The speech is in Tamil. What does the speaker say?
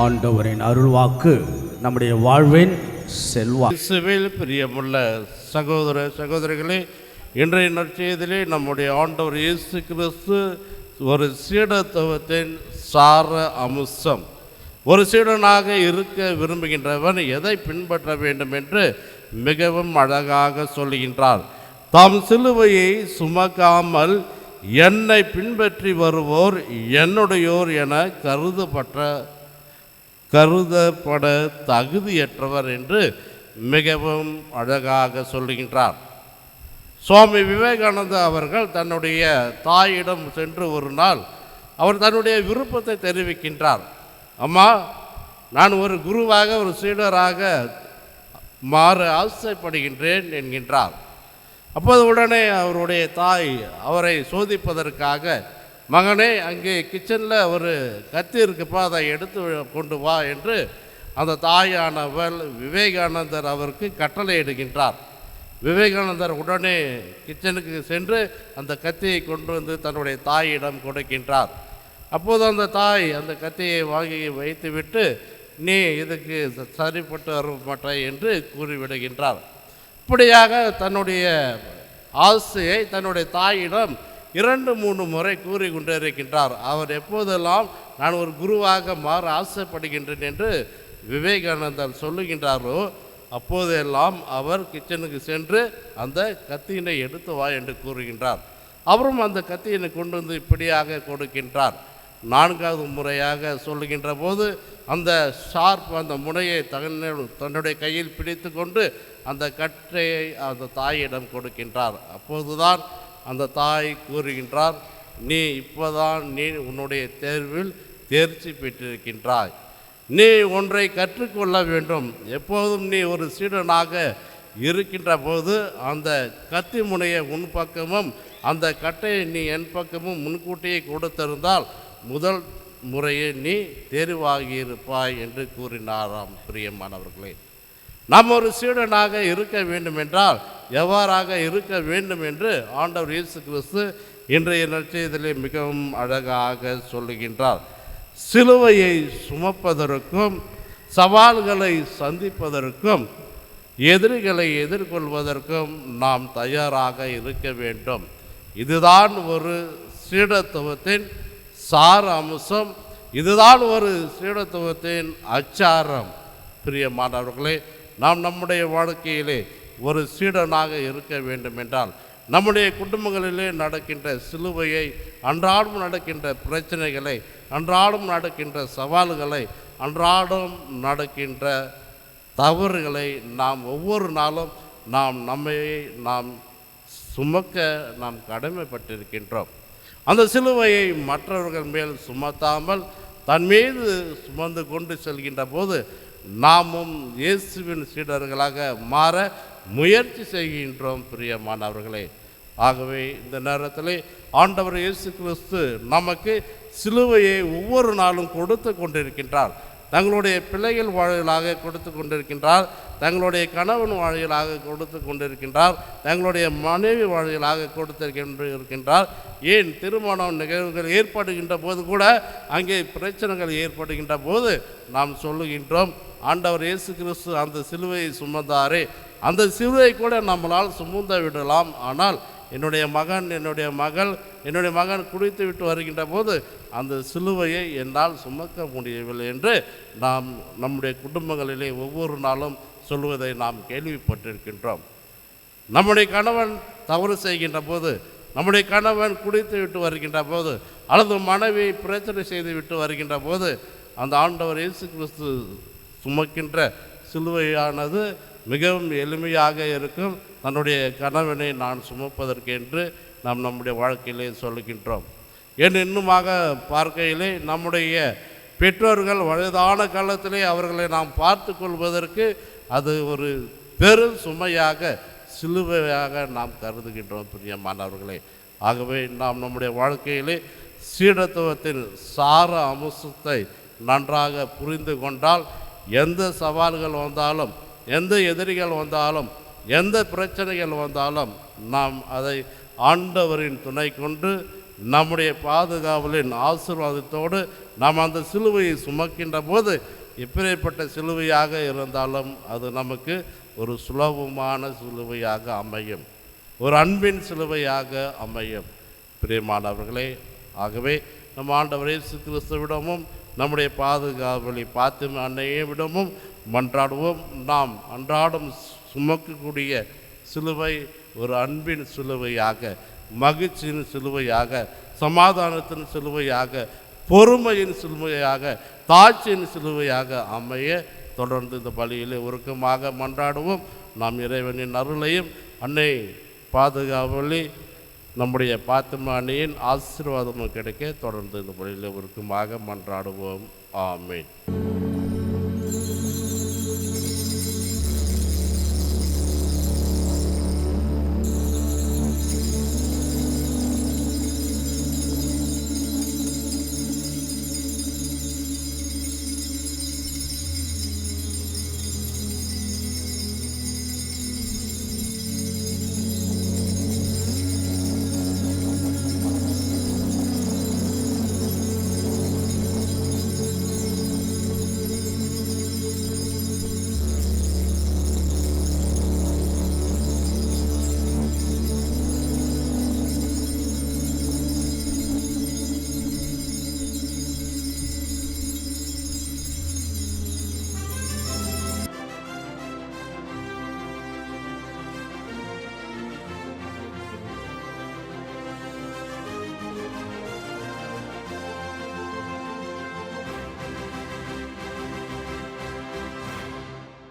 ஆண்டவரின் அருள்வாக்கு நம்முடைய வாழ்வின் செல்வாசுவில் பிரியமுள்ள சகோதர சகோதரிகளே இன்றைய நற்செய்தியிலே நம்முடைய ஆண்டவர் இயேசு கிறிஸ்து ஒரு சீடத்துவத்தின் சார அம்சம். ஒரு சீடனாக இருக்க விரும்புகின்றவன் எதை பின்பற்ற வேண்டும் என்று மிகவும் அழகாக சொல்லுகின்றார். தாம் சிலுவையை சுமக்காமல் என்னை பின்பற்றி வருவோர் என்னுடையோர் என கருதப்பட்ட கருதப்பட தகுதியற்றவர் என்று மிகவும் அழகாக சொல்லுகின்றார். சுவாமி விவேகானந்தா அவர்கள் தன்னுடைய தாயிடம் சென்று ஒரு நாள் அவர் தன்னுடைய விருப்பத்தை தெரிவிக்கின்றார். அம்மா நான் ஒரு குருவாக ஒரு சீடராக மாற ஆசைப்படுகின்றேன் என்கின்றார். அப்போது உடனே அவருடைய தாய் அவரை சோதிப்பதற்காக மகனே அங்கே கிச்சனில் ஒரு கத்தி இருக்குப்பா அதை எடுத்து கொண்டு வா என்று அந்த தாயானவள் விவேகானந்தர் அவருக்கு கட்டளை இடுகின்றார். விவேகானந்தர் உடனே கிச்சனுக்கு சென்று அந்த கத்தியை கொண்டு வந்து தன்னுடைய தாயிடம் கொடுக்கின்றார். அப்போது அந்த தாய் அந்த கத்தியை வாங்கி வைத்துவிட்டு நீ இதுக்கு சரிப்பட்டு வர என்று கூறிவிடுகின்றார். இப்படியாக தன்னுடைய ஆசையை தன்னுடைய தாயிடம் இரண்டு மூணு முறை கூறி கொண்டிருக்கின்றார். அவர் எப்போதெல்லாம் நான் ஒரு குருவாக மாற ஆசைப்படுகின்றேன் என்று விவேகானந்தர் சொல்லுகின்றாரோ அப்போதெல்லாம் அவர் கிச்சனுக்கு சென்று அந்த கத்தியினை எடுத்து வா என்று கூறுகின்றார். அவரும் அந்த கத்தியினை கொண்டு வந்து இப்படியாக கொடுக்கின்றார். நான்காவது முறையாக சொல்லுகின்ற போது அந்த ஷார்ப் அந்த முனையை தன்ன தன்னுடைய கையில் பிடித்து கொண்டு அந்த கற்றையை அந்த தாயிடம் கொடுக்கின்றார். அப்போதுதான் அந்த தாய் கூறுகின்றார் நீ இப்போதான் நீ உன்னுடைய தேர்வில் தேர்ச்சி பெற்றிருக்கின்றாய். நீ ஒன்றை கற்றுக்கொள்ள வேண்டும். எப்போதும் நீ ஒரு சீடனாக இருக்கின்ற போது அந்த கத்தி முனையை உன் பக்கமும் அந்த கட்டையை நீ என் பக்கமும் முன்கூட்டியே கொடுத்திருந்தால் முதல் முறையே நீ தேர்வாகியிருப்பாய் என்று கூறினாராம் பிரியமானவர்களே. நாம் ஒரு சீடனாக இருக்க வேண்டும் என்றால் எவ்வாறாக இருக்க வேண்டும் என்று ஆண்டவர் இயேசு கிறிஸ்து இன்றைய நற்செய்தியிலே மிகவும் அழகாக சொல்லுகின்றார். சிலுவையை சுமப்பதற்கும் சவால்களை சந்திப்பதற்கும் எதிரிகளை எதிர்கொள்வதற்கும் நாம் தயாராக இருக்க வேண்டும். இதுதான் ஒரு சீடத்துவத்தின் சார அம்சம் இதுதான் ஒரு சீடத்துவத்தின் அச்சாரம். பிரியமானவர்களே நாம் நம்முடைய வாழ்க்கையிலே ஒரு சீடனாக இருக்க வேண்டும் என்றால் நம்முடைய குடும்பங்களிலே நடக்கின்ற சிலுவையை அன்றாடம் நடக்கின்ற பிரச்சனைகளை அன்றாடம் நடக்கின்ற சவால்களை அன்றாடம் நடக்கின்ற தவறுகளை நாம் ஒவ்வொரு நாளும் நாம் நம்மை நாம் சுமக்க நாம் கடமைப்பட்டிருக்கின்றோம். அந்த சிலுவையை மற்றவர்கள் மேல் சுமத்தாமல் தன் மீது சுமந்து கொண்டு செல்கின்ற போது நாமும் இயேசுவின் சீடர்களாக மாற முயற்சி செய்கின்றோம் பிரியமானவர்களே. ஆகவே இந்த நேரத்தில் ஆண்டவர் இயேசு கிறிஸ்து நமக்கு சிலுவையை ஒவ்வொரு நாளும் கொடுத்து கொண்டிருக்கின்றார். தங்களுடைய பிள்ளைகள் வாழிலாக கொடுத்து கொண்டிருக்கின்றார். தங்களுடைய கணவன் வாழிலாக கொடுத்து கொண்டிருக்கின்றார். தங்களுடைய மனைவி வாழிலாக கொடுத்து இருக்கின்றார் ஏன் திருமணம் நிகழ்வுகள் ஏற்படுகின்ற போது கூட அங்கே பிரச்சனைகள் ஏற்படுகின்ற போது நாம் சொல்லுகின்றோம் ஆண்டவர் இயேசு கிறிஸ்து அந்த சிலுவையை சுமந்தாரே. அந்த சிலுவை கூட நம்மளால் சுமந்த விடலாம். ஆனால் என்னுடைய மகன் என்னுடைய மகள் என்னுடைய மகன் குடித்து விட்டு வருகின்ற போது அந்த சிலுவையை என்னால் சுமக்க முடியவில்லை என்று நாம் நம்முடைய குடும்பங்களிலே ஒவ்வொரு நாளும் சொல்வதை நாம் கேள்விப்பட்டிருக்கின்றோம். நம்முடைய கணவன் தவறு செய்கின்ற போது நம்முடைய கணவன் குடித்து விட்டு வருகின்ற போது அல்லது மனைவி பிரச்சனை செய்து விட்டு வருகின்ற போது அந்த ஆண்டவர் இயேசு கிறிஸ்து சுமக்கின்ற சிலுவையானது மிகவும் எளிமையாக இருக்கும். தன்னுடைய கணவனை நான் சுமப்பதற்கு என்று நாம் நம்முடைய வாழ்க்கையிலே சொல்லுகின்றோம். என் இன்னுமாக பார்க்கையிலே நம்முடைய பெற்றோர்கள் வயதான காலத்திலே அவர்களை நாம் பார்த்து கொள்வதற்கு அது ஒரு பெரும் சுமையாக சிலுவையாக நாம் கருதுகின்றோம் பிரியமானவர்களே. ஆகவே நாம் நம்முடைய வாழ்க்கையிலே சீடத்துவத்தின் சார அம்சத்தை நன்றாக புரிந்து கொண்டால் எந்த சவால்கள் வந்தாலும் எந்த எதிரிகள் வந்தாலும் எந்த பிரச்சனைகள் வந்தாலும் நாம் அதை ஆண்டவரின் துணை கொண்டு நம்முடைய பாதுகாவலின் ஆசீர்வாதத்தோடு நாம் அந்த சிலுவையை சுமக்கின்ற போது எப்பேற்பட்ட சிலுவையாக இருந்தாலும் அது நமக்கு ஒரு சுலபமான சிலுவையாக அமையும். ஒரு அன்பின் சிலுவையாக அமையும். பிரியமானவர்களே ஆகவே நம் ஆண்டவரே சு கிறிஸ்துவிடமும் நம்முடைய பாதுகாவலி பார்த்து அன்னையை விடமும் மன்றாடுவோம். நாம் அன்றாடம் சுமக்கக்கூடிய சிலுவை ஒரு அன்பின் சிலுவையாக மகிழ்ச்சியின் சிலுவையாக சமாதானத்தின் சிலுவையாக பொறுமையின் சிலுவையாக தாட்சியின் சிலுவையாக அமைய தொடர்ந்து இந்த பலியிலே உருக்கமாக மன்றாடுவோம். நாம் இறைவனின் அருளையும் அன்னை பாதுகாவலி நம்முடைய பாத்துமானியின் ஆசீர்வாதமும் கிடைக்க தொடர்ந்து இந்த முறையில் உருக்கமாக மன்றாடுவோம். ஆமென்.